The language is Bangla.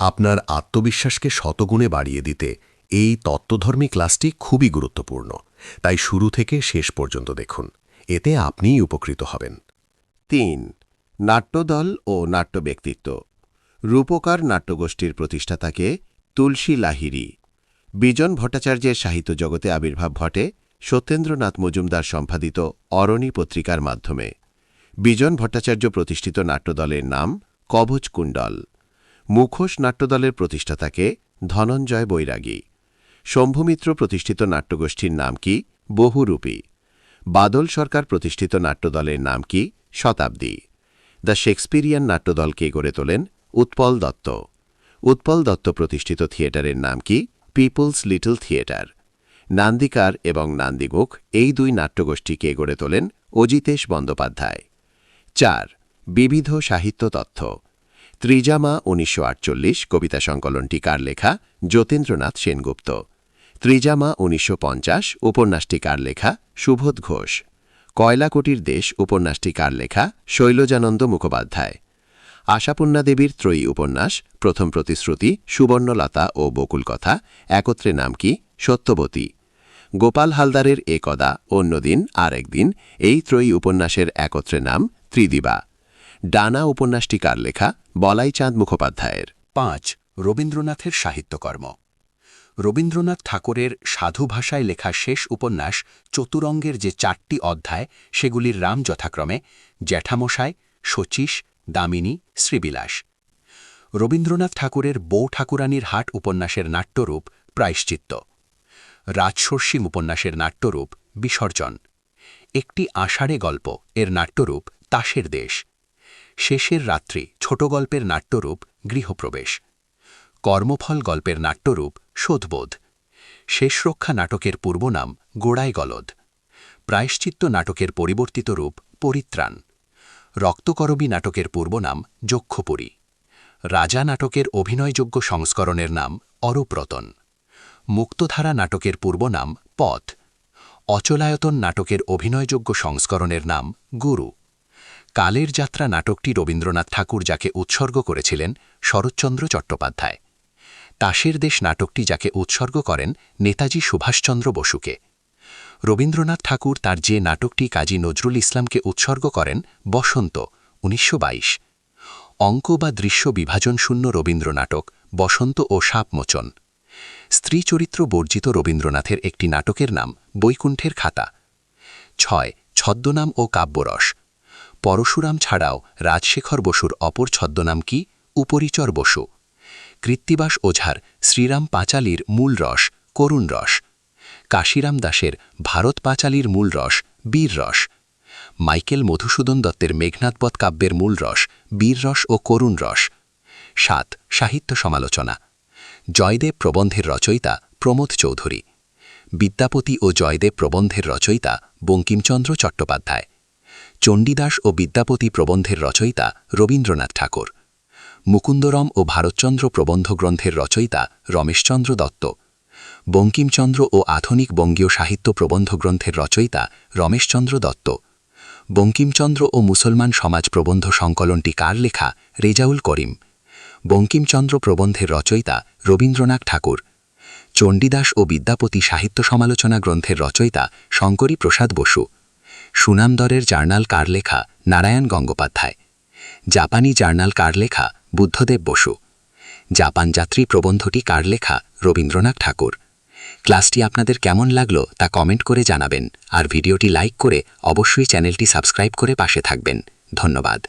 আপনার আত্মবিশ্বাসকে শতগুণে বাড়িয়ে দিতে এই তত্ত্বধর্মী ক্লাসটি খুবই গুরুত্বপূর্ণ। তাই শুরু থেকে শেষ পর্যন্ত দেখুন। এতে আপনিই উপকৃত হবেন। তিন, নাট্যদল ও নাট্য ব্যক্তিত্ব রূপকার নাট্যগোষ্ঠীর প্রতিষ্ঠাতাকে তুলসী লাহিড়ী। বিজন ভট্টাচার্যের সাহিত্য জগতে আবির্ভাব ঘটে সত্যেন্দ্রনাথ মজুমদার সম্পাদিত অরণি পত্রিকার মাধ্যমে। বিজন ভট্টাচার্য প্রতিষ্ঠিত নাট্যদলের নাম কবচ কুণ্ডল। মুখোশ নাট্যদলের প্রতিষ্ঠাতাকে ধনঞ্জয় বৈরাগী। শম্ভুমিত্র প্রতিষ্ঠিত নাট্যগোষ্ঠীর নাম কি? বহুরূপী। বাদল সরকার প্রতিষ্ঠিত নাট্যদলের নাম কি? শতাব্দী। দ্য শেক্সপিরিয়ান নাট্যদল কে গড়ে তোলেন উৎপল দত্ত। উৎপল দত্ত প্রতিষ্ঠিত থিয়েটারের নাম কি? People's little theatre. নান্দিকার এবং নান্দিমুখ এই দুই নাট্যগোষ্ঠী কে গড়ে তোলেন অজিতেশ বন্দ্যোপাধ্যায়। চার, বিবিধ সাহিত্য তথ্য। ত্রিজামা, উনিশশো আটচল্লিশ, কবিতা সংকলনটি কার লেখা, যতীন্দ্রনাথ সেনগুপ্ত। ত্রিজামা, উনিশশো পঞ্চাশ উপন্যাসটি কার লেখা, সুবোধ ঘোষ। কয়লাকুটির দেশ উপন্যাসটি কার লেখা, শৈলজানন্দ মুখোপাধ্যায়। আশাপূর্ণা দেবীর ত্রয়ী উপন্যাস, প্রথম প্রতিশ্রুতি, সুবর্ণলতা ও বকুল কথা একত্রে নাম কি, সত্যবতী। গোপাল হালদারের একদা অন্যদিন আর একদিন এই ত্রয়ী উপন্যাসের একত্রে নাম, ত্রিদিবা। ডানা উপন্যাসটি কার লেখা বলাইচাঁদ মুখোপাধ্যায়ের। পাঁচ, রবীন্দ্রনাথের সাহিত্যকর্ম। রবীন্দ্রনাথ ঠাকুরের সাধু ভাষায় লেখা শেষ উপন্যাস চতুরঙ্গের যে চারটি অধ্যায়, সেগুলির রাম যথাক্রমে জ্যাঠামশাই, শচীশ, দামিনী, শ্রীবিলাস। রবীন্দ্রনাথ ঠাকুরের বউ ঠাকুরানীর হাট উপন্যাসের নাট্যরূপ প্রায়শ্চিত্ত। রাজসর্ষিম উপন্যাসের নাট্যরূপ বিসর্জন। একটি আষাঢ়ে গল্প, এর নাট্যরূপ তাসের দেশ। শেষের রাত্রি ছোট গল্পের নাট্যরূপ গৃহপ্রবেশ। কর্মফল গল্পের নাট্যরূপ শোধবোধ। শেষরক্ষা নাটকের পূর্বনাম গোড়ায় গলদ। প্রায়শ্চিত্ত নাটকের পরিবর্তিত রূপ পরিত্রাণ। রক্তকরবী নাটকের পূর্বনাম যক্ষপুরী। রাজা নাটকের অভিনয়যোগ্য সংস্করণের নাম অরূপরতন। মুক্তধারা নাটকের পূর্বনাম পথ। অচলায়তন নাটকের অভিনয়যোগ্য সংস্করণের নাম গুরু। কালের যাত্রা নাটকটি রবীন্দ্রনাথ ঠাকুর যাকে উৎসর্গ করেছিলেন শরৎচন্দ্র চট্টোপাধ্যায়। তাসের দেশ নাটকটি যাকে উৎসর্গ করেন নেতাজি সুভাষচন্দ্র বসুকে। রবীন্দ্রনাথ ঠাকুর তার যে নাটকটি কাজী নজরুল ইসলামকে উৎসর্গ করেন বসন্ত, উনিশশো বাইশ। অঙ্ক বা দৃশ্য বিভাজন শূন্য রবীন্দ্র নাটক বসন্ত ও সাপমোচন স্ত্রী চরিত্র বর্জিত রবীন্দ্রনাথের একটি নাটকের নাম বৈকুণ্ঠের খাতা। ছয়, ছদ্মনাম ও কাব্যরস। পরশুরাম ছাড়াও রাজশেখর বসুর অপর ছদ্মনাম কি? উপরিচর বসু। কৃত্তিবাস ওঝার শ্রীরাম পাঁচালির মূল রস, করুণ রস। কাশিরাম দাসের ভারত পাঁচালির মূল রস, বীর রস। মাইকেল মধুসূদন দত্তের মেঘনাথবধ কাব্যের মূল রস, বীর রস ও করুণ রস। সাত, সাহিত্য সমালোচনা। জয়দেব প্রবন্ধের রচয়িতা প্রমোদ চৌধুরী। বিদ্যাপতি ও জয়দেব প্রবন্ধের রচয়িতা বঙ্কিমচন্দ্র চট্টোপাধ্যায়। চণ্ডীদাস ও বিদ্যাপতি প্রবন্ধের রচয়িতা রবীন্দ্রনাথ ঠাকুর। মুকুন্দরম ও ভারতচন্দ্র প্রবন্ধ গ্রন্থের রচয়িতা রমেশচন্দ্র দত্ত। বঙ্কিমচন্দ্র ও আধুনিক বঙ্গীয় সাহিত্য প্রবন্ধ গ্রন্থের রচয়িতা রমেশচন্দ্র দত্ত। বঙ্কিমচন্দ্র ও মুসলমান সমাজ প্রবন্ধ সংকলনটি কার লেখা? রেজাউল করিম। বঙ্কিমচন্দ্র প্রবন্ধের রচয়িতা রবীন্দ্রনাথ ঠাকুর। চণ্ডীদাস ও বিদ্যাপতি সাহিত্য সমালোচনা গ্রন্থের রচয়িতা শঙ্করী প্রসাদ বসু। সুনামদরের জার্নাল কার লেখা নারায়ণ গঙ্গোপাধ্যায়। জাপানি জার্নাল কার লেখা বুদ্ধদেব বসু। জাপান যাত্রী প্রবন্ধটি কার লেখা রবীন্দ্রনাথ ঠাকুর। ক্লাসটি আপনাদের কেমন লাগল তা কমেন্ট করে জানাবেন। আর ভিডিওটি লাইক করে অবশ্যই চ্যানেলটি সাবস্ক্রাইব করে পাশে থাকবেন। ধন্যবাদ।